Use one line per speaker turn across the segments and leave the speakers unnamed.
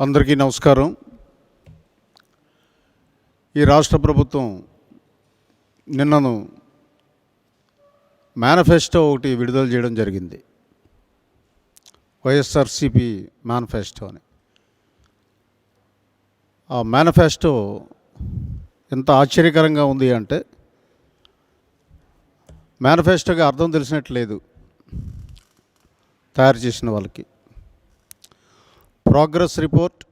అందరికీ నమస్కారం. ఈ రాష్ట్ర ప్రభుత్వం నిన్నను మేనిఫెస్టో ఒకటి విడుదల చేయడం జరిగింది. వైఎస్ఆర్సిపి మేనిఫెస్టో అని. ఆ మేనిఫెస్టో ఎంత ఆశ్చర్యకరంగా ఉంది అంటే మేనిఫెస్టోగా అర్థం తెలిసినట్లేదు తయారు చేసిన వాళ్ళకి. Progress report.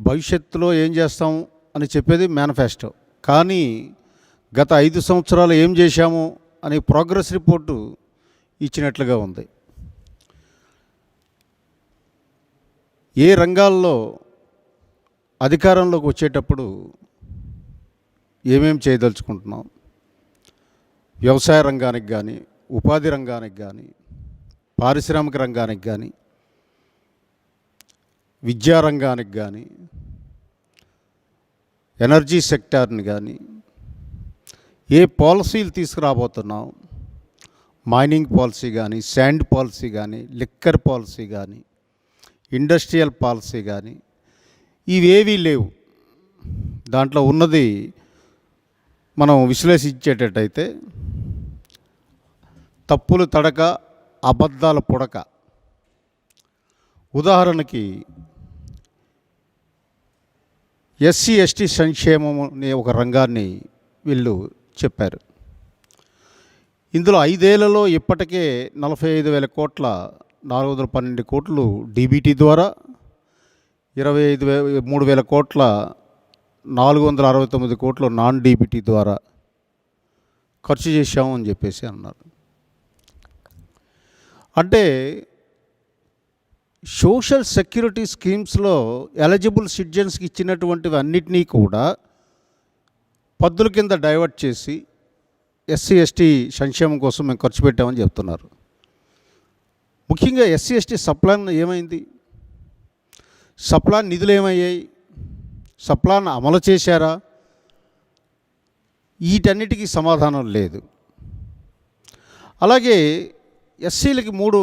భవిష్యత్తులో ఏం చేస్తాం అని చెప్పేది మేనిఫెస్టో. కానీ గత ఐదు సంవత్సరాలు ఏం చేశాము అనే ప్రోగ్రెస్ రిపోర్టు ఇచ్చినట్లుగా ఉంది. ఏ రంగాల్లో అధికారంలోకి వచ్చేటప్పుడు ఏమేమి చేయదలుచుకుంటున్నాం? వ్యవసాయ రంగానికి కానీ ఉపాధి రంగానికి కానీ పారిశ్రామిక రంగానికి కానీ విద్యారంగానికి కానీ ఎనర్జీ సెక్టార్ని కానీ ఏ పాలసీలు తీసుకురాబోతున్నాం? మైనింగ్ పాలసీ కానీ శాండ్ పాలసీ కానీ లిక్కర్ పాలసీ కానీ ఇండస్ట్రియల్ పాలసీ కానీ ఇవేవీ లేవు. దాంట్లో ఉన్నది మనం విశ్లేషించేటట్టయితే తప్పులు తడక అబద్ధాల పుడక. ఉదాహరణకి ఎస్సీ ఎస్టీ సంక్షేమం అనే ఒక రంగాన్ని వీళ్ళు చెప్పారు. ఇందులో ఐదేళ్ళలో ఇప్పటికే నలభై ఐదు వేల కోట్ల నాలుగు వందల పన్నెండు కోట్లు డీబీటీ ద్వారా ఇరవై ఐదు వే మూడు వేల కోట్ల నాలుగు వందల అరవై తొమ్మిది కోట్లు నాన్ డీబీటీ ద్వారా ఖర్చు చేశాము అని చెప్పేసి అన్నారు. అంటే సోషల్ సెక్యూరిటీ స్కీమ్స్లో ఎలిజిబుల్ సిటిజన్స్కి ఇచ్చినటువంటివి అన్నిటినీ కూడా పద్దుల కింద డైవర్ట్ చేసి ఎస్సీ ఎస్టీ సంక్షేమం కోసం మేము ఖర్చు పెట్టామని చెప్తున్నారు. ముఖ్యంగా ఎస్సీ ఎస్టీ సప్లాన్ ఏమైంది? సప్లాన్ నిధులు ఏమయ్యాయి? సప్లాన్ అమలు చేశారా? వీటన్నిటికీ సమాధానం లేదు. అలాగే ఎస్సీలకి మూడు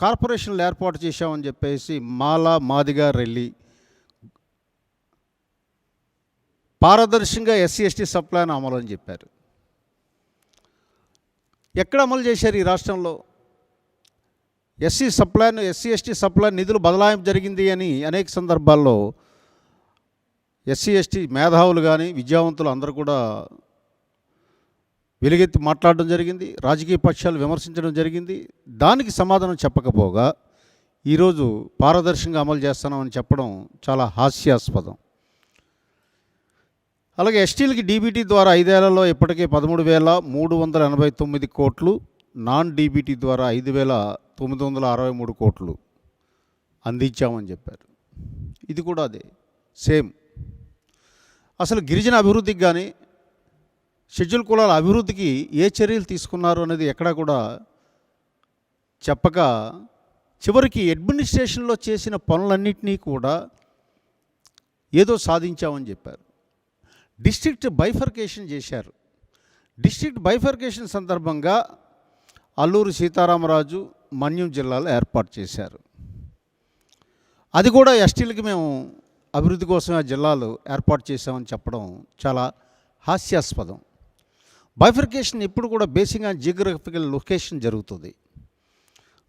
కార్పొరేషన్లు ఏర్పాటు చేశామని చెప్పేసి మాల మాదిగా రెల్లి. పారదర్శకంగా ఎస్సీ ఎస్టీ సప్లాన్ అమలు అని చెప్పారు. ఎక్కడ అమలు చేశారు ఈ రాష్ట్రంలో? SC subplan SC ST subplan నిధులు బదలాయింపు జరిగింది అని అనేక సందర్భాల్లో ఎస్సీ ఎస్టీ మేధావులు కానీ విద్యావంతులు అందరూ కూడా వెలుగెత్తి మాట్లాడడం జరిగింది రాజకీయ పక్షాలు విమర్శించడం జరిగింది. దానికి సమాధానం చెప్పకపోగా ఈరోజు పారదర్శకంగా అమలు చేస్తున్నామని చెప్పడం చాలా హాస్యాస్పదం. అలాగే ఎస్టీలకి డీబీటీ ద్వారా ఐదేళ్ళలో ఇప్పటికే పదమూడు వేల మూడు వందల ఎనభై తొమ్మిది కోట్లు నాన్ డీబీటీ ద్వారా ఐదు వేల తొమ్మిది వందల అరవై మూడు కోట్లు అందించామని చెప్పారు. ఇది కూడా అదే సేమ్. అసలు గిరిజన అభివృద్ధికి కానీ షెడ్యూల్ కులాల అభివృద్ధికి ఏ చర్యలు తీసుకున్నారు అనేది ఎక్కడా కూడా చెప్పక చివరికి అడ్మినిస్ట్రేషన్లో చేసిన పనులన్నింటినీ కూడా ఏదో సాధించామని చెప్పారు. డిస్ట్రిక్ట్ బైఫర్కేషన్ చేశారు. డిస్ట్రిక్ట్ బైఫర్కేషన్ సందర్భంగా అల్లూరు సీతారామరాజు మన్యం జిల్లాలో ఏర్పాటు చేశారు. అది కూడా ఎస్టీలకి మేము అభివృద్ధి కోసం ఆ జిల్లాలు ఏర్పాటు చేశామని చెప్పడం చాలా హాస్యాస్పదం. బైఫర్కేషన్ ఎప్పుడు కూడా బేసిక్గా జియోగ్రఫికల్ లొకేషన్ జరుగుతుంది.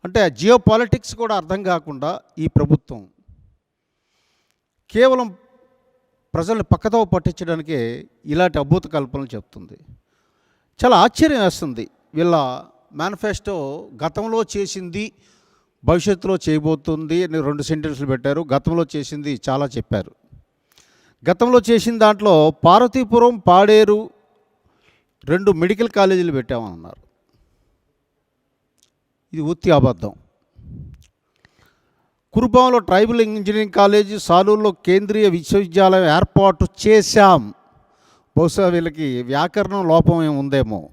అంటే జియో పాలిటిక్స్ కూడా అర్థం కాకుండా ఈ ప్రభుత్వం కేవలం ప్రజల్ని పక్కతో పట్టించడానికే ఇలాంటి అద్భుత కల్పనలు చెప్తుంది. చాలా ఆశ్చర్యం వేస్తుంది. వీళ్ళ మేనిఫెస్టో గతంలో చేసింది భవిష్యత్తులో చేయబోతుంది అని రెండు సెంటెన్స్లు పెట్టారు. గతంలో చేసింది చాలా చెప్పారు. గతంలో చేసిన దాంట్లో పార్వతీపురం పాడేరు రెండు మెడికల్ కాలేజీలు పెట్టామన్నారు. ఇది ఉత్తి అబద్ధం. కురుపాంలో ట్రైబల్ ఇంజనీరింగ్ కాలేజీ సాలూరులో కేంద్రీయ విశ్వవిద్యాలయం ఏర్పాటు చేశాం. బహుశా వీళ్ళకి వ్యాకరణం లోపం ఏమి ఉందేమో.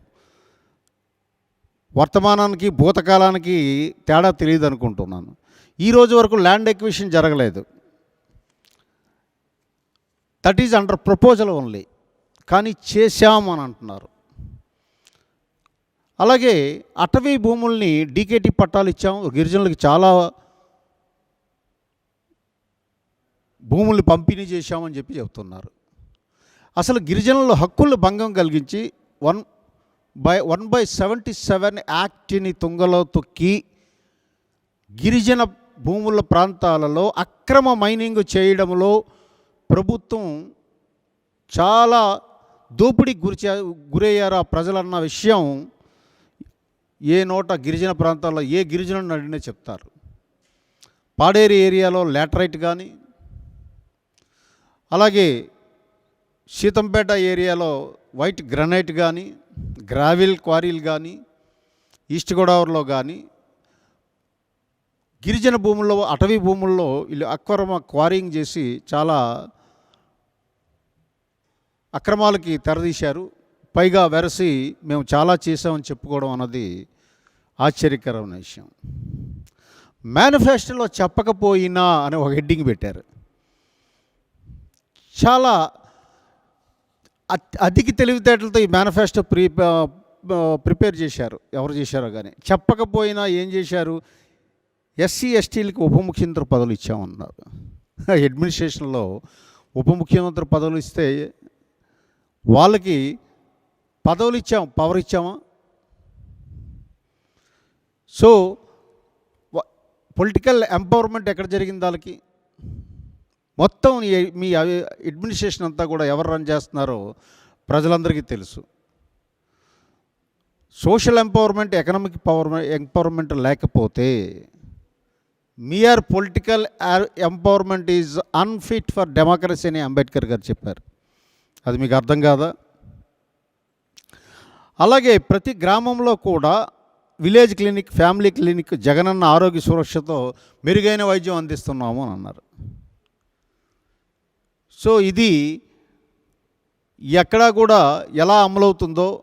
వర్తమానానికి భూతకాలానికి తేడా తెలియదు అనుకుంటున్నాను. ఈ రోజు వరకు ల్యాండ్ ఎక్విషన్ జరగలేదు. That is under proposal only. కానీ చేశాం అని అంటున్నారు. అలాగే అటవీ భూముల్ని డీకేటీ పట్టాలు ఇచ్చాం. గిరిజనులకు చాలా భూముల్ని పంపిణీ చేశామని చెప్పి చెప్తున్నారు అసలు గిరిజనుల హక్కులు భంగం కలిగించి one by one by seventy seven యాక్ట్ని తుంగలో తొక్కి గిరిజన భూముల ప్రాంతాలలో అక్రమ మైనింగ్ చేయడంలో ప్రభుత్వం చాలా దోపిడీకి గురి గురయ్యారు ఆ ప్రజలన్న విషయం ఏ నోట గిరిజన ప్రాంతాల్లో ఏ గిరిజనుని అడిగినా చెప్తారు? పాడేరు ఏరియాలో లాటరైట్ కానీ అలాగే సీతంపేట ఏరియాలో వైట్ గ్రనైట్ కానీ గ్రావిల్ క్వారీలు కానీ ఈస్ట్ గోదావరిలో కానీ గిరిజన భూముల్లో అటవీ భూముల్లో వీళ్ళు అక్రమ క్వారింగ్ చేసి చాలా అక్రమాలకి తెరదీశారు. పైగా వెరసి మేము చాలా చేసామని చెప్పుకోవడం అన్నది ఆశ్చర్యకరమైన విషయం. మేనిఫెస్టోలో చెప్పకపోయినా అనే ఒక హెడ్డింగ్ పెట్టారు. చాలా అత్- అతికి తెలివితేటలతో ఈ మేనిఫెస్టో ప్రీ ప్రిపేర్ చేశారు. ఎవరు చేశారో కానీ చెప్పకపోయినా ఏం చేశారు? ఎస్సీ ఎస్టీలకి ఉప ముఖ్యమంత్రి పదవులు ఇచ్చామన్నారు. అడ్మినిస్ట్రేషన్లో ఉప ముఖ్యమంత్రి పదవులు ఇస్తే వాళ్ళకి పదవులు ఇచ్చాము పవర్ ఇచ్చామా సో పొలిటికల్ ఎంపవర్మెంట్ ఎక్కడ జరిగింది వాళ్ళకి మొత్తం మీ అవి- అడ్మినిస్ట్రేషన్ అంతా కూడా ఎవరు రన్ చేస్తున్నారో ప్రజలందరికీ తెలుసు. Social empowerment economic power empowerment లేకపోతే mere political empowerment is unfit for democracy అని అంబేద్కర్ గారు చెప్పారు. అది మీకు అర్థం కాదా? అలాగే ప్రతి గ్రామంలో కూడా village clinic family clinic Jagananna Arogya సురక్షతో మెరుగైన వైద్యం అందిస్తున్నాము అని అన్నారు. సో ఇది ఎక్కడా కూడా ఎలా అమలవుతుందో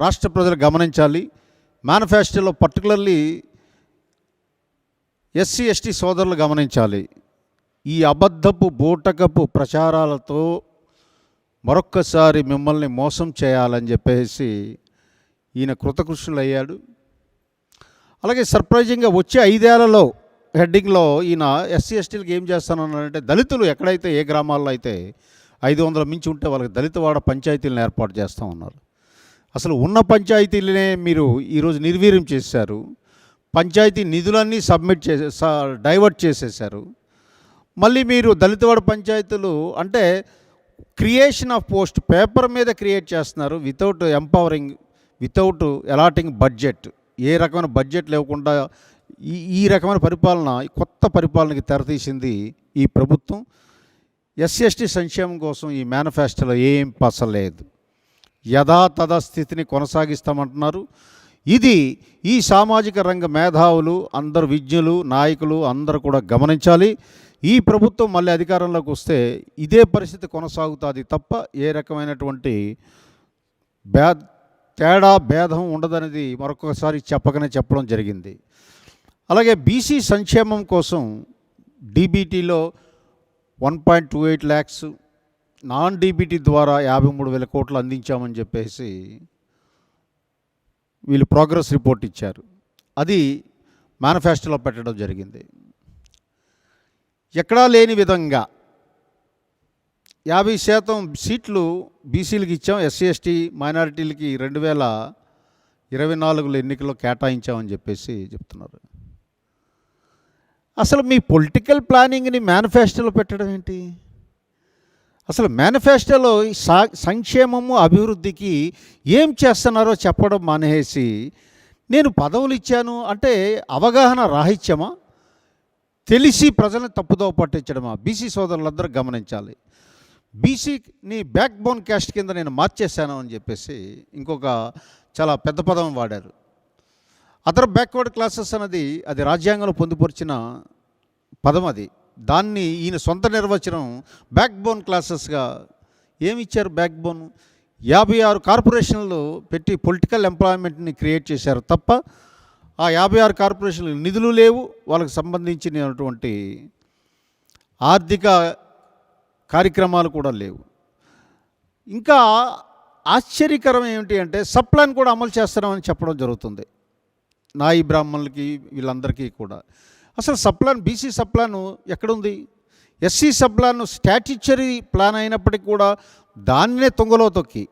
రాష్ట్ర ప్రజలు గమనించాలి. మేనిఫెస్టోలో పర్టికులర్లీ ఎస్సీ ఎస్టీ సోదరులు గమనించాలి. ఈ అబద్ధపు బూటకపు ప్రచారాలతో మరొక్కసారి మిమ్మల్ని మోసం చేయాలని చెప్పేసి ఈయన కృతకృష్ణులు అయ్యాడు. అలాగే సర్ప్రైజింగ్గా వచ్చే ఐదేళ్ళలో హెడ్డింగ్లో ఈయన ఎస్సీ ఎస్టీలకు ఏం చేస్తానన్నారంటే దళితులు ఎక్కడైతే ఏ గ్రామాల్లో అయితే ఐదు వందల మించి ఉంటే వాళ్ళకి దళితవాడ పంచాయతీలను ఏర్పాటు చేస్తామన్నారు అసలు ఉన్న పంచాయతీలనే మీరు ఈరోజు నిర్వీర్యం చేశారు. పంచాయతీ నిధులన్నీ సబ్మిట్ చేసే డైవర్ట్ చేసేసారు మళ్ళీ మీరు దళితవాడ పంచాయతీలు అంటే క్రియేషన్ ఆఫ్ పోస్ట్ పేపర్ మీద క్రియేట్ చేస్తున్నారు without empowering without allotting budget. ఏ రకమైన బడ్జెట్ లేకుండా ఈ ఈ రకమైన పరిపాలన కొత్త పరిపాలనకి తెరతీసింది ఈ ప్రభుత్వం. ఎస్సీ ఎస్టీ సంక్షేమం కోసం ఈ మేనిఫెస్టోలో ఏం పసలేదు. యథాతథ స్థితిని కొనసాగిస్తామంటున్నారు. ఇది ఈ సామాజిక రంగ మేధావులు అందరు విజ్ఞులు నాయకులు అందరూ కూడా గమనించాలి. ఈ ప్రభుత్వం మళ్ళీ అధికారంలోకి వస్తే ఇదే పరిస్థితి కొనసాగుతుంది తప్ప ఏ రకమైనటువంటి బే తేడా భేదం ఉండదనేది మరొకసారి చెప్పకనే చెప్పడం జరిగింది. అలాగే బీసీ సంక్షేమం కోసం డీబీటీలో one point two eight lakhs non DBT ద్వారా యాభై మూడు వేల కోట్లు అందించామని చెప్పేసి వీళ్ళు ప్రోగ్రెస్ రిపోర్ట్ ఇచ్చారు. అది మేనిఫెస్టోలో పెట్టడం జరిగింది. ఎక్కడా లేని విధంగా యాభై శాతం సీట్లు బీసీలకు ఇచ్చాం ఎస్సీ ఎస్టీ మైనారిటీలకి రెండు వేల ఇరవై నాలుగులో ఎన్నికల్లో కేటాయించామని చెప్పేసి చెప్తున్నారు. అసలు మీ పొలిటికల్ ప్లానింగ్ని మేనిఫెస్టోలో పెట్టడం ఏంటి? అసలు మేనిఫెస్టోలో ఈ సా సంక్షేమము అభివృద్ధికి ఏం చేస్తున్నారో చెప్పడం మానేసి నేను పదవులు ఇచ్చాను అంటే అవగాహన రాహిత్యమా? తెలిసి ప్రజలను తప్పుదో పట్టించడమా బీసీ సోదరులందరూ గమనించాలి. బీసీని బ్యాక్ బోన్ క్యాస్ట్ కింద నేను మార్చేశాను అని చెప్పేసి ఇంకొక చాలా పెద్ద పదం వాడారు. అదర్ బ్యాక్వర్డ్ క్లాసెస్ అన్నది అది రాజ్యాంగంలో పొందుపరిచిన పదం అది. దాన్ని ఈయన సొంత నిర్వచనం బ్యాక్ బోన్ క్లాసెస్గా ఏమి ఇచ్చారు బ్యాక్ బోన్ యాభై ఆరు కార్పొరేషన్లు పెట్టి పొలిటికల్ ఎంప్లాయ్మెంట్ని క్రియేట్ చేశారు తప్ప ఆ యాభై ఆరు కార్పొరేషన్లు నిధులు లేవు. వాళ్ళకి సంబంధించినటువంటి ఆర్థిక కార్యక్రమాలు కూడా లేవు. ఇంకా ఆశ్చర్యకరం ఏమిటి అంటే సప్లాన్ కూడా అమలు చేస్తున్నామని చెప్పడం జరుగుతుంది. నాయి బ్రాహ్మణులకి వీళ్ళందరికీ కూడా. అసలు sub plan BC sub plan ఎక్కడుంది? SC sub plan statutory plan అయినప్పటికీ కూడా దాన్నే తొంగలో తొక్కి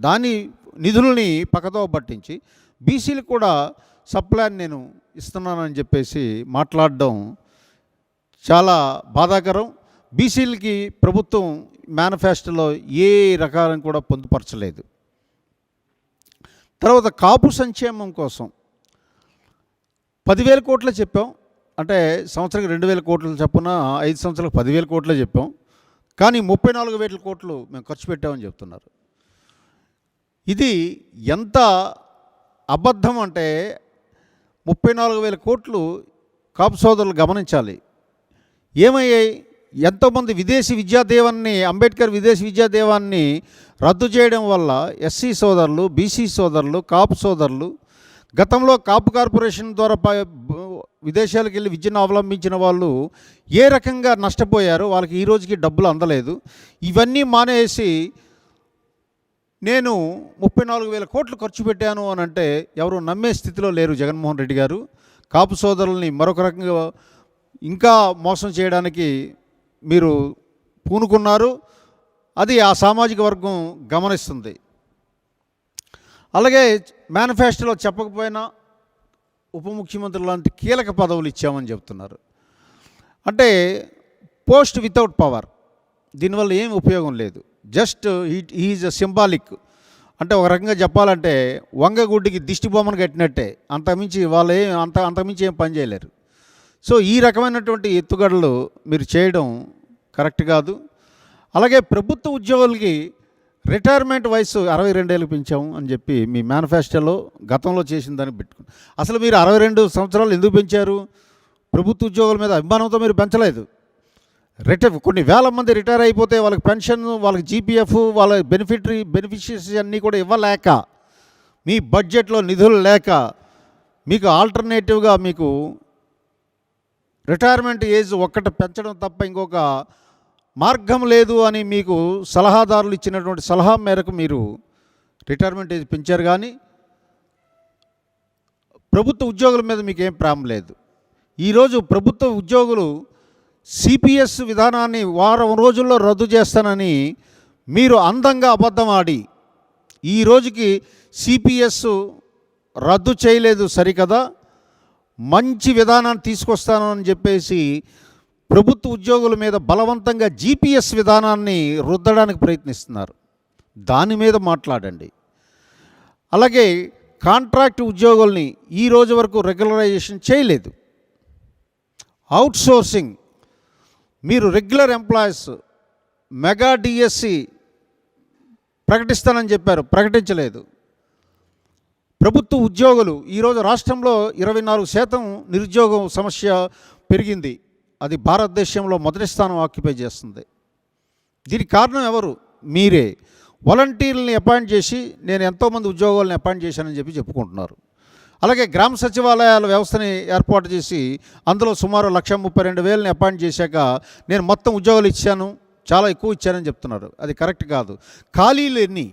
దాని నిధుల్ని పక్కతో పట్టించి బీసీలకు కూడా సప్లాన్ నేను ఇస్తున్నానని చెప్పేసి మాట్లాడడం చాలా బాధాకరం. బీసీలకి ప్రభుత్వం మేనిఫెస్టోలో ఏ రకాలను కూడా పొందుపరచలేదు. తర్వాత కాపు సంక్షేమం కోసం పదివేల కోట్లు చెప్పాం. అంటే సంవత్సరానికి రెండు వేల కోట్లు చొప్పున ఐదు సంవత్సరాలకు పదివేల కోట్లే చెప్పాం. కానీ ముప్పై నాలుగు వేల కోట్లు మేము ఖర్చు పెట్టామని చెప్తున్నారు. ఇది ఎంత అబద్ధం అంటే ముప్పై నాలుగు వేల కోట్లు కాపు సోదరులు గమనించాలి. ఏమయ్యాయి? ఎంతోమంది విదేశీ విద్యాదేవాన్ని అంబేద్కర్ విదేశీ విద్యాదేవాన్ని రద్దు చేయడం వల్ల ఎస్సీ సోదరులు బీసీ సోదరులు కాపు సోదరులు గతంలో కాపు కార్పొరేషన్ ద్వారా విదేశాలకు వెళ్ళి విద్యను అవలంబించిన వాళ్ళు ఏ రకంగా నష్టపోయారో వాళ్ళకి ఈ రోజుకి డబ్బులు అందలేదు. ఇవన్నీ మానేసి నేను ముప్పై నాలుగు వేల కోట్లు ఖర్చు పెట్టాను అని అంటే ఎవరు నమ్మే స్థితిలో లేరు జగన్మోహన్ రెడ్డి గారు. కాపు సోదరుల్ని మరొక రకంగా ఇంకా మోసం చేయడానికి మీరు పూనుకున్నారు. అది ఆ సామాజిక వర్గం గమనిస్తుంది. అలాగే మేనిఫెస్టోలో చెప్పకపోయినా ఉప ముఖ్యమంత్రి లాంటి కీలక పదవులు ఇచ్చామని చెప్తున్నారు. అంటే పోస్ట్ వితౌట్ పవర్. దీనివల్ల ఏం ఉపయోగం లేదు. జస్ట్ ఈజ్ అ సింబాలిక్ అంటే ఒక రకంగా చెప్పాలంటే వంగగుడ్డికి దిష్టి బొమ్మను కట్టినట్టే. అంతమించి వాళ్ళు ఏం అంత అంతమించి ఏం పని చేయలేరు. సో ఈ రకమైనటువంటి ఎత్తుగడలు మీరు చేయడం కరెక్ట్ కాదు. అలాగే ప్రభుత్వ ఉద్యోగులకి రిటైర్మెంట్ వయసు అరవై రెండేళ్ళకి పెంచాము అని చెప్పి మీ మేనిఫెస్టోలో గతంలో చేసిన దాన్ని పెట్టుకుని అసలు మీరు అరవై రెండు సంవత్సరాలు ఎందుకు పెంచారు? ప్రభుత్వ ఉద్యోగుల మీద అభిమానంతో మీరు పెంచలేదు. రిటైర్ కొన్ని వేల మంది రిటైర్ అయిపోతే వాళ్ళకి పెన్షన్ వాళ్ళకి జీపీఎఫ్ వాళ్ళ బెనిఫిటరీ బెనిఫిషియరీస్ అన్నీ కూడా ఇవ్వలేక మీ బడ్జెట్లో నిధులు లేక మీకు ఆల్టర్నేటివ్గా మీకు రిటైర్మెంట్ ఏజ్ ఒక్కటి పెంచడం తప్ప ఇంకొక మార్గం లేదు అని మీకు సలహాదారులు ఇచ్చినటువంటి సలహా మేరకు మీరు రిటైర్మెంట్ ఏజ్ పెంచారు కానీ ప్రభుత్వ ఉద్యోగుల మీద మీకు ఏం ప్రేమ లేదు. ఈరోజు ప్రభుత్వ ఉద్యోగులు సిపిఎస్ విధానాన్ని వారం రోజుల్లో రద్దు చేస్తానని మీరు అందంగా అబద్ధం ఆడి ఈ రోజుకి సిపిఎస్ రద్దు చేయలేదు సరికదా? మంచి విధానాన్ని తీసుకొస్తాను అని చెప్పేసి ప్రభుత్వ ఉద్యోగుల మీద బలవంతంగా జీపీఎస్ విధానాన్ని రుద్దడానికి ప్రయత్నిస్తున్నారు. దాని మీద మాట్లాడండి. అలాగే కాంట్రాక్ట్ ఉద్యోగుల్ని ఈ రోజు వరకు రెగ్యులరైజేషన్ చేయలేదు. అవుట్ సోర్సింగ్ మీరు రెగ్యులర్ ఎంప్లాయీస్ మెగా డిఎస్సి ప్రకటిస్తానని చెప్పారు. ప్రకటించలేదు. ప్రభుత్వ ఉద్యోగులు ఈరోజు రాష్ట్రంలో ఇరవై నాలుగు శాతం నిరుద్యోగం సమస్య పెరిగింది. అది భారతదేశంలో మొదటి స్థానం ఆక్యుపై చేస్తుంది. దీనికి కారణం ఎవరు? మీరే. వాలంటీర్లని అపాయింట్ చేసి నేను ఎంతోమంది ఉద్యోగాలను అపాయింట్ చేశానని చెప్పి చెప్పుకుంటున్నారు. అలాగే గ్రామ సచివాలయాల వ్యవస్థని ఏర్పాటు చేసి అందులో సుమారు లక్ష ముప్పై రెండు వేలని అపాయింట్ చేశాక నేను మొత్తం ఉద్యోగాలు ఇచ్చాను చాలా ఎక్కువ ఇచ్చానని చెప్తున్నారు. అది కరెక్ట్ కాదు. ఖాళీలు ఎన్ని?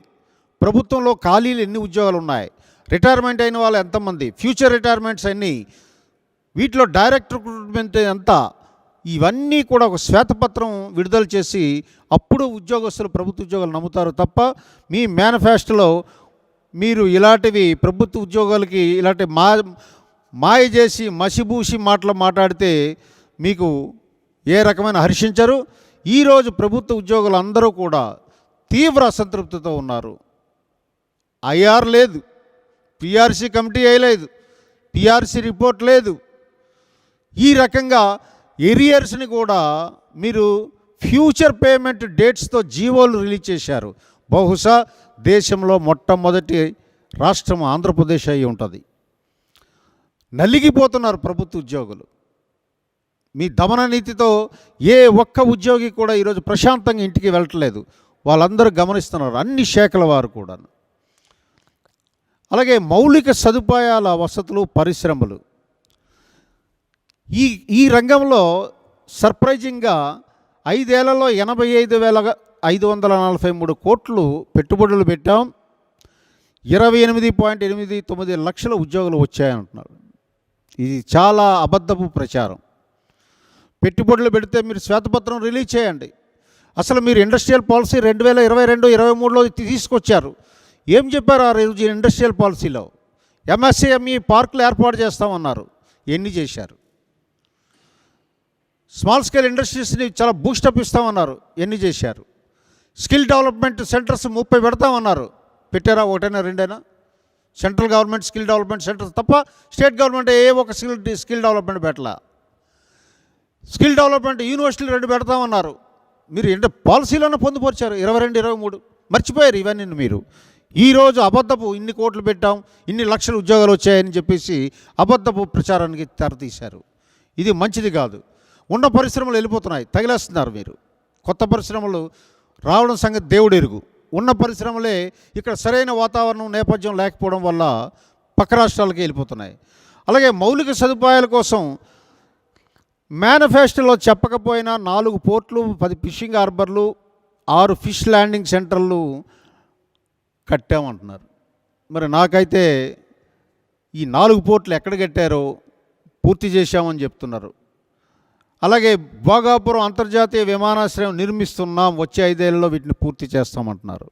ప్రభుత్వంలో ఖాళీలు ఎన్ని ఉద్యోగాలు ఉన్నాయి? రిటైర్మెంట్ అయిన వాళ్ళు ఎంతమంది? ఫ్యూచర్ రిటైర్మెంట్స్ అన్నీ వీటిలో డైరెక్ట్ రిక్రూట్మెంట్ ఎంత? ఇవన్నీ కూడా ఒక శ్వేతపత్రం విడుదల చేసి అప్పుడు ఉద్యోగస్తులు ప్రభుత్వ ఉద్యోగాలు నమ్ముతారు తప్ప మీ మేనిఫెస్టోలో మీరు ఇలాంటివి ప్రభుత్వ ఉద్యోగాలకి ఇలాంటి మా మాయ చేసి మసిబూసి మాటలు మాట్లాడితే మీకు ఏ రకమైన హర్షించరు. ఈరోజు ప్రభుత్వ ఉద్యోగులు అందరూ కూడా తీవ్ర అసంతృప్తితో ఉన్నారు. ఐఆర్ లేదు. పిఆర్సీ కమిటీ వేయలేదు పిఆర్సీ రిపోర్ట్ లేదు. ఈ రకంగా ఎరియర్స్ని కూడా మీరు ఫ్యూచర్ పేమెంట్ డేట్స్తో జీవోలు రిలీజ్ చేశారు. బహుశా దేశంలో మొట్టమొదటి రాష్ట్రం ఆంధ్రప్రదేశ్ అయి ఉంటుంది. నలిగిపోతున్నారు ప్రభుత్వ ఉద్యోగులు. మీ దమన నీతితో ఏ ఒక్క ఉద్యోగి కూడా ఈరోజు ప్రశాంతంగా ఇంటికి వెళ్ళట్లేదు. వాళ్ళందరూ గమనిస్తున్నారు అన్ని శాఖల వారు కూడా అలాగే మౌలిక సదుపాయాల వసతులు పరిశ్రమలు. ఈ ఈ రంగంలో సర్ప్రైజింగ్గా ఐదేళ్ళలో ఎనభై ఐదు వేల ఐదు వందల నలభై మూడు కోట్లు పెట్టుబడులు పెట్టాం. ఇరవై ఎనిమిది పాయింట్ ఎనిమిది తొమ్మిది లక్షల ఉద్యోగులు వచ్చాయంటున్నారు ఇది చాలా అబద్ధపు ప్రచారం. పెట్టుబడులు పెడితే మీరు శ్వేతపత్రం రిలీజ్ చేయండి. అసలు మీరు ఇండస్ట్రియల్ పాలసీ రెండు వేల ఇరవై రెండు ఇరవై మూడులో తీసుకొచ్చారు. ఏం చెప్పారు ఆ రోజు ఇండస్ట్రియల్ పాలసీలో? ఎంఎస్సిఎంఈ పార్కులు ఏర్పాటు చేస్తామన్నారు. ఎన్ని చేశారు? స్మాల్ స్కేల్ ఇండస్ట్రీస్ని చాలా బూస్టప్ ఇస్తామన్నారు. ఎన్ని చేశారు? స్కిల్ డెవలప్మెంట్ సెంటర్స్ ముప్పై పెడతామన్నారు. పెట్టారా ఒకటైనా రెండైనా? Central government skill development centres తప్ప స్టేట్ గవర్నమెంట్ ఏ ఒక స్కిల్ స్కిల్ డెవలప్మెంట్ పెట్టలా. స్కిల్ డెవలప్మెంట్ యూనివర్సిటీలు రెండు పెడతామన్నారు. మీరు ఏంటో పాలసీలోనే పొందుపరిచారు. ఇరవై రెండు ఇరవై మూడు. మర్చిపోయారు ఇవన్నీ మీరు. ఈరోజు అబద్ధపు ఇన్ని కోట్లు పెట్టాం ఇన్ని లక్షల ఉద్యోగాలు వచ్చాయని చెప్పేసి అబద్ధపు ప్రచారానికి తెరతీశారు. ఇది మంచిది కాదు. ఉన్న పరిశ్రమలు వెళ్ళిపోతున్నాయి. తగిలేస్తున్నారు మీరు. కొత్త పరిశ్రమలు రావడం సంగతి దేవుడు ఎరుగు ఉన్న పరిశ్రమలే ఇక్కడ సరైన వాతావరణం నేపథ్యం లేకపోవడం వల్ల పక్క రాష్ట్రాలకి వెళ్ళిపోతున్నాయి. అలాగే మౌలిక సదుపాయాల కోసం మేనిఫెస్టోలో చెప్పకపోయినా నాలుగు పోర్ట్లు పది ఫిషింగ్ హార్బర్లు ఆరు ఫిష్ ల్యాండింగ్ సెంటర్లు కట్టామంటున్నారు. మరి నాకైతే ఈ నాలుగు పోర్ట్లు ఎక్కడ కట్టారో పూర్తి చేశామని చెప్తున్నారు. అలాగే భోగాపురం అంతర్జాతీయ విమానాశ్రయం నిర్మిస్తున్నాం వచ్చే ఐదేళ్ళలో వీటిని పూర్తి చేస్తామంటున్నారు.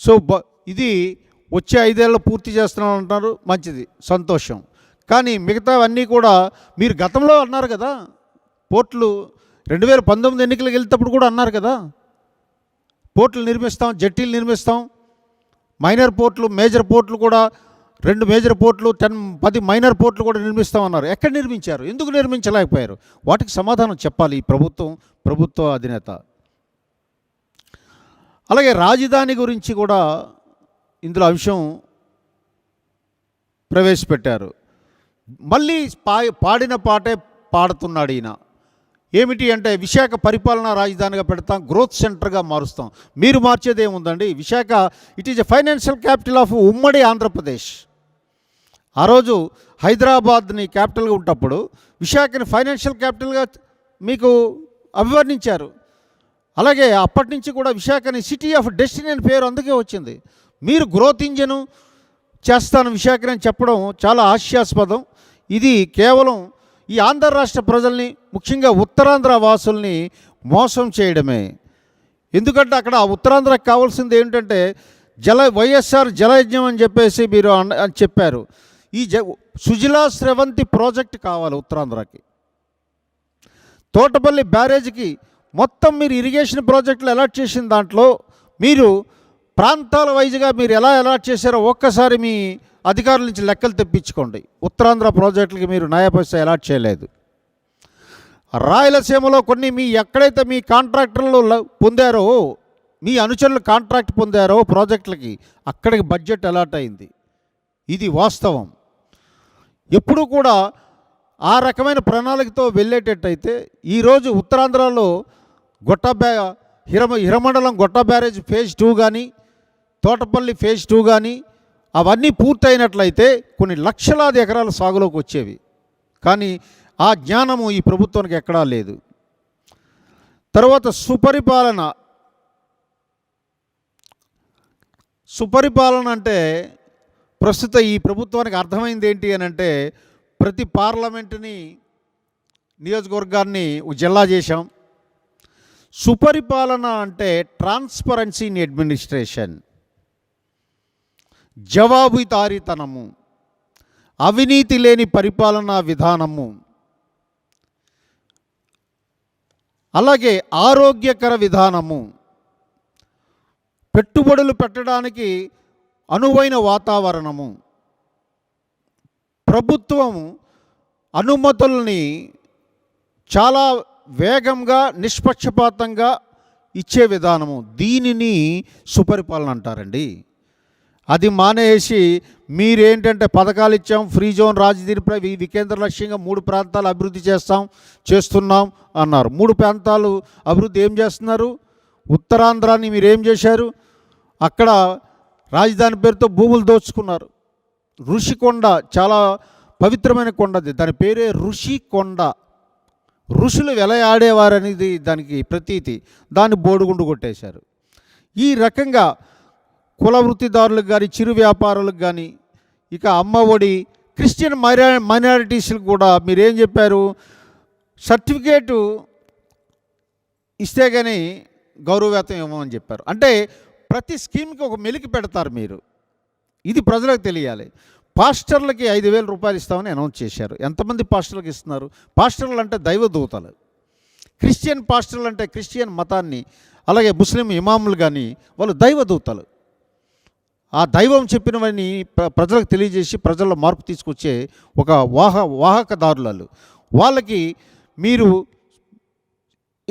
సో బ ఇది వచ్చే ఐదేళ్ళలో పూర్తి చేస్తున్నాం అంటున్నారు మంచిది సంతోషం. కానీ మిగతావన్నీ కూడా మీరు గతంలో అన్నారు కదా పోర్ట్లు రెండు వేల పంతొమ్మిది ఎన్నికలకు వెళ్తేప్పుడు కూడా అన్నారు కదా పోర్ట్లు నిర్మిస్తాం జట్టీలు నిర్మిస్తాం మైనర్ పోర్ట్లు మేజర్ పోర్ట్లు కూడా రెండు మేజర్ పోర్ట్లు టెన్ పది మైనర్ పోర్ట్లు కూడా నిర్మిస్తామన్నారు. ఎక్కడ నిర్మించారు? ఎందుకు నిర్మించలేకపోయారు? వాటికి సమాధానం చెప్పాలి ఈ ప్రభుత్వం ప్రభుత్వ అధినేత. అలాగే రాజధాని గురించి కూడా ఇందులో అంశం ప్రవేశపెట్టారు. మళ్ళీ పా పాడిన పాటే పాడుతున్నాడు ఈయన. ఏమిటి అంటే విశాఖ పరిపాలనా రాజధానిగా పెడతాం గ్రోత్ సెంటర్గా మారుస్తాం. మీరు మార్చేది ఏముందండి Visakha it is a financial capital of ఉమ్మడి ఆంధ్రప్రదేశ్. ఆ రోజు హైదరాబాద్ని క్యాపిటల్గా ఉన్నప్పుడు విశాఖని ఫైనాన్షియల్ క్యాపిటల్గా మీకు అభివర్ణించారు. అలాగే అప్పటి నుంచి కూడా విశాఖని సిటీ ఆఫ్ డెస్టినీ పేరు అందుకే వచ్చింది. మీరు గ్రోత్ ఇంజను చేస్తాను విశాఖని అని చెప్పడం చాలా హాస్యాస్పదం. ఇది కేవలం ఈ ఆంధ్ర రాష్ట్ర ప్రజల్ని ముఖ్యంగా ఉత్తరాంధ్ర వాసుల్ని మోసం చేయడమే. ఎందుకంటే అక్కడ ఆ ఉత్తరాంధ్రకు కావాల్సింది ఏంటంటే జల వైఎస్ఆర్ జలయజ్ఞం అని చెప్పేసి మీరు అని చెప్పారు. ఈ జ సుజలా స్రవంతి ప్రాజెక్ట్ కావాలి ఉత్తరాంధ్రకి. తోటపల్లి బ్యారేజ్కి మొత్తం మీరు ఇరిగేషన్ ప్రాజెక్టులు అలాట్ చేసిన దాంట్లో మీరు ప్రాంతాల వైజ్గా మీరు ఎలా అలాట్ చేశారో ఒక్కసారి మీ అధికారుల నుంచి లెక్కలు తెప్పించుకోండి. ఉత్తరాంధ్ర ప్రాజెక్టులకి మీరు నయా అలాట్ చేయలేదు. రాయలసీమలో కొన్ని మీ ఎక్కడైతే మీ కాంట్రాక్టర్లు పొందారో మీ అనుచరులు కాంట్రాక్ట్ పొందారో ప్రాజెక్టులకి అక్కడికి బడ్జెట్ అలాట్ అయింది. ఇది వాస్తవం. ఎప్పుడూ కూడా ఆ రకమైన ప్రణాళికతో వెళ్ళేటట్టయితే ఈరోజు ఉత్తరాంధ్రలో గొట్ట బ్యా హిరమ Hiramandalam Gotta barrage phase two కానీ తోటపల్లి ఫేజ్ టూ కానీ అవన్నీ పూర్తయినట్లయితే కొన్ని లక్షలాది ఎకరాల సాగులోకి వచ్చేవి. కానీ ఆ జ్ఞానము ఈ ప్రభుత్వానికి ఎక్కడా లేదు. తర్వాత సుపరిపాలన. సుపరిపాలన అంటే ప్రస్తుత ఈ ప్రభుత్వానికి అర్థమైంది ఏంటి అని అంటే ప్రతి పార్లమెంటుని నియోజకవర్గాన్ని జిల్లా చేశాం. సుపరిపాలన అంటే ట్రాన్స్పరెన్సీ ఇన్ అడ్మినిస్ట్రేషన్. జవాబుదారీతనము. అవినీతి లేని పరిపాలనా విధానము. అలాగే ఆరోగ్యకర విధానము. పెట్టుబడులు పెట్టడానికి అనువైన వాతావరణము ప్రభుత్వం అనుమతుల్ని చాలా వేగంగా నిష్పక్షపాతంగా ఇచ్చే విధానము. దీనిని సుపరిపాలన అంటారండి. అది మానేసి మీరేంటంటే పథకాలు ఇచ్చాం ఫ్రీ జోన్ రాజధానిపై వి- వికేంద్ర లక్ష్యంగా మూడు ప్రాంతాలు అభివృద్ధి చేస్తాం చేస్తున్నాం అన్నారు. మూడు ప్రాంతాలు అభివృద్ధి ఏం చేస్తున్నారు? ఉత్తరాంధ్రాన్ని మీరేం చేశారు? అక్కడ రాజధాని పేరుతో భూములు దోచుకున్నారు. ఋషికొండ చాలా పవిత్రమైన కొండది దాని పేరే ఋషికొండ. ఋషులు వెలయాడేవారనేది దానికి ప్రతీతి. దాన్ని బోడుగుండు కొట్టేశారు. ఈ రకంగా కుల వృత్తిదారులకు కానీ చిరు వ్యాపారులకు కానీ ఇక అమ్మ ఒడి క్రిస్టియన్ మైనా మైనారిటీస్లకు కూడా మీరేం చెప్పారు? సర్టిఫికేటు ఇస్తే కానీ గౌరవవేతం ఇవ్వమని చెప్పారు. అంటే ప్రతి స్కీమ్కి ఒక మెలికి పెడతారు మీరు. ఇది ప్రజలకు తెలియాలి. పాస్టర్లకి ఐదు వేల రూపాయలు ఇస్తామని అనౌన్స్ చేశారు. ఎంతమంది పాస్టర్లకు ఇస్తున్నారు? పాస్టర్లు అంటే దైవదూతలు క్రిస్టియన్ పాస్టర్లు అంటే క్రిస్టియన్ మతాన్ని అలాగే ముస్లిం ఇమాములు కానీ వాళ్ళు దైవదూతలు ఆ దైవం చెప్పినవన్నీ ప్ర- ప్రజలకు తెలియజేసి ప్రజల్లో మార్పు తీసుకొచ్చే ఒక వాహ వాహకదారులలు. వాళ్ళకి మీరు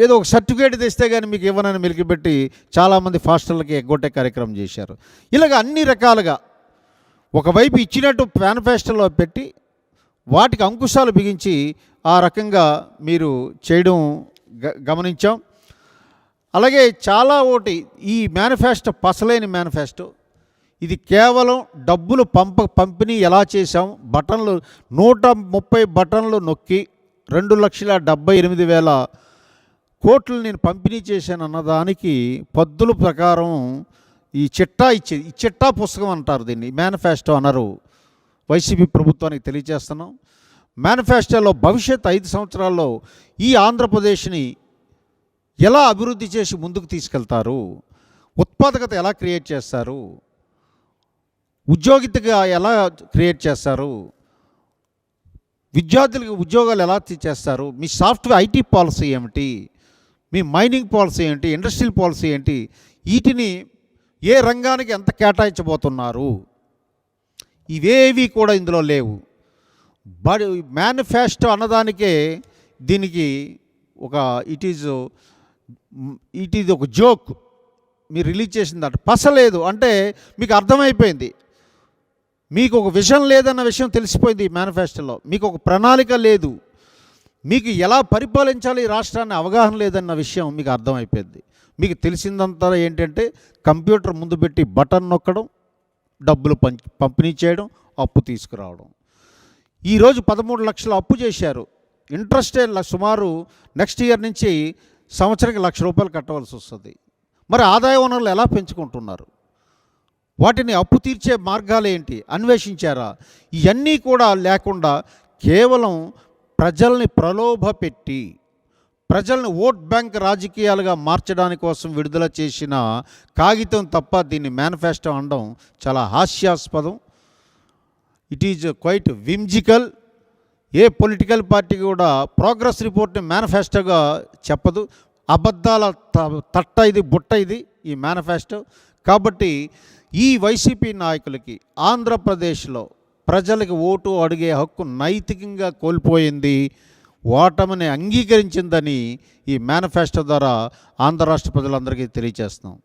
ఏదో ఒక సర్టిఫికేట్ తెస్తే కానీ మీకు ఇవ్వనని మెలికిపెట్టి చాలామంది ఫాస్టర్లకి ఎగ్గొట్టే కార్యక్రమం చేశారు. ఇలాగ అన్ని రకాలుగా ఒకవైపు ఇచ్చినట్టు మేనిఫెస్టోలో పెట్టి వాటికి అంకుశాలు బిగించి ఆ రకంగా మీరు చేయడం గ గమనించాం. అలాగే చాలా ఒకటి ఈ మేనిఫెస్టో పసలేని మేనిఫెస్టో ఇది కేవలం డబ్బులు పంప పంపిణీ ఎలా చేశాం? బటన్లు నూట ముప్పై బటన్లు నొక్కి రెండు లక్షల డెబ్బై ఎనిమిది వేల కోట్లు నేను పంపిణీ చేశాను అన్నదానికి పద్దుల ప్రకారం ఈ చిట్టా ఇచ్చేది ఈ చిట్టా పుస్తకం అంటారు దీన్ని మేనిఫెస్టో అనరు. వైసీపీ ప్రభుత్వానికి తెలియజేస్తున్నాం. మేనిఫెస్టోలో భవిష్యత్ ఐదు సంవత్సరాల్లో ఈ ఆంధ్రప్రదేశ్ని ఎలా అభివృద్ధి చేసి ముందుకు తీసుకెళ్తారు? ఉత్పాదకత ఎలా క్రియేట్ చేస్తారు? ఉద్యోగితగా ఎలా క్రియేట్ చేస్తారు? విద్యార్థులకు ఉద్యోగాలు ఎలా చేస్తారు? మీ సాఫ్ట్వేర్ ఐటీ పాలసీ ఏమిటి? మీ మైనింగ్ పాలసీ ఏంటి ఇండస్ట్రియల్ పాలసీ ఏంటి వీటిని ఏ రంగానికి ఎంత కేటాయించబోతున్నారు? ఇవేవి కూడా ఇందులో లేవు. బడి మేనిఫెస్టో అన్నదానికే దీనికి ఒక ఇట్ ఈజ్ ఇట్ ఈజ్ ఒక జోక్ మీరు రిలీజ్ చేసిందట పసలేదు అంటే మీకు అర్థమైపోయింది. మీకు ఒక విషయం లేదన్న విషయం తెలిసిపోయింది ఈ మేనిఫెస్టోలో మీకు ఒక ప్రణాళిక లేదు. మీకు ఎలా పరిపాలించాలి ఈ రాష్ట్రాన్ని అవగాహన లేదన్న విషయం మీకు అర్థమైపోయింది. మీకు తెలిసిందంతా ఏంటంటే కంప్యూటర్ ముందు పెట్టి బటన్ నొక్కడం డబ్బులు పంపిణీ చేయడం అప్పు తీసుకురావడం. ఈరోజు పదమూడు లక్షలు అప్పు చేశారు. ఇంట్రెస్ట్ సుమారు నెక్స్ట్ ఇయర్ నుంచి సంవత్సరానికి లక్ష రూపాయలు కట్టవలసి వస్తుంది. మరి ఆదాయ వనరులు ఎలా పెంచుకుంటున్నారు? వాటిని అప్పు తీర్చే మార్గాలు ఏంటి? అన్వేషించారా? ఇవన్నీ కూడా లేకుండా కేవలం ప్రజల్ని ప్రలోభపెట్టి ప్రజల్ని ఓట్ బ్యాంక్ రాజకీయాలుగా మార్చడాని కోసం విడుదల చేసిన కాగితం తప్ప దీన్ని మేనిఫెస్టో అనడం చాలా హాస్యాస్పదం. It is quite whimsical A political party కూడా ప్రోగ్రెస్ రిపోర్ట్ని మేనిఫెస్టోగా చెప్పదు. అబద్ధాల త- తట్ట ఇది బుట్ట ఇది ఈ మేనిఫెస్టో. కాబట్టి ఈ వైసీపీ నాయకులకి ఆంధ్రప్రదేశ్లో ప్రజలకు ఓటు అడిగే హక్కు నైతికంగా కోల్పోయింది ఓటమిని అంగీకరించిందని ఈ మేనిఫెస్టో ద్వారా ఆంధ్ర రాష్ట్ర ప్రజలందరికీ తెలియజేస్తున్నాం